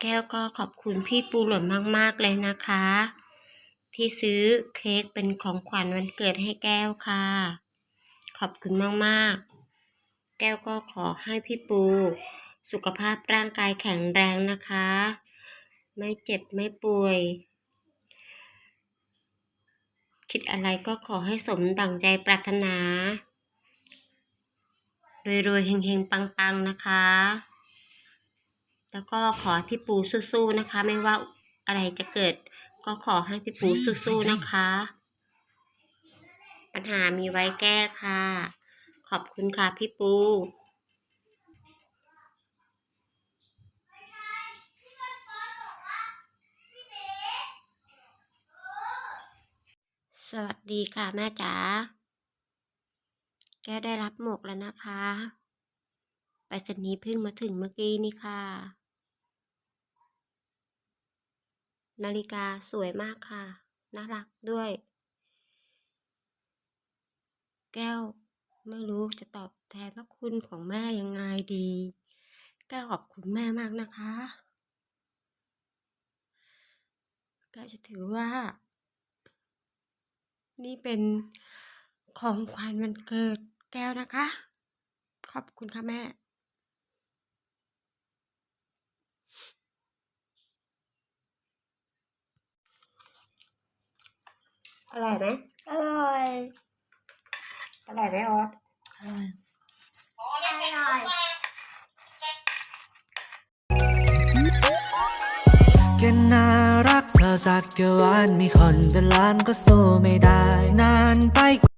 แก้วก็ขอบคุณพี่ปูหล่นมากๆเลยนะคะ ที่ซื้อเค้กเป็นของขวัญวันเกิดให้แก้วค่ะ ขอบคุณมากๆ แก้วก็ขอให้พี่ปู สุขภาพร่างกายแข็งแรงนะคะ ไม่เจ็บไม่ป่วย คิดอะไรก็ขอให้สมดั่งใจปรารถนารวยๆเฮงๆ ปังๆ นะคะ แล้วก็ขอพี่ปูสู้ๆนะคะ ไม่ว่าอะไรจะเกิด ก็ขอให้พี่ปูสู้ๆนะคะ ปัญหามีไว้แก้ค่ะ ขอบคุณค่ะพี่ปูสวัสดีค่ะแม่จ๋า แก้วได้รับหมวกแล้วนะคะ ไปรษณีย์เพิ่งมาถึงเมื่อกี้นี่ค่ะ นาฬิกาสวยมากค่ะ น่ารักด้วย แก้วไม่รู้จะตอบแทนพระคุณของแม่ยังไงดี แก้วขอบคุณแม่มากนะคะแก้วจะถือว่า นี่เป็นของขวัญวันเกิดแก้วนะคะ ขอบคุณค่ะแม่ อร่อยไหมอร่อย อร่อยไหมออสอร่อยอร่อยแค่น่ารักเธอจัดเกยวานมีคนเป็นล้านก็สู้ไม่ได้ นานไป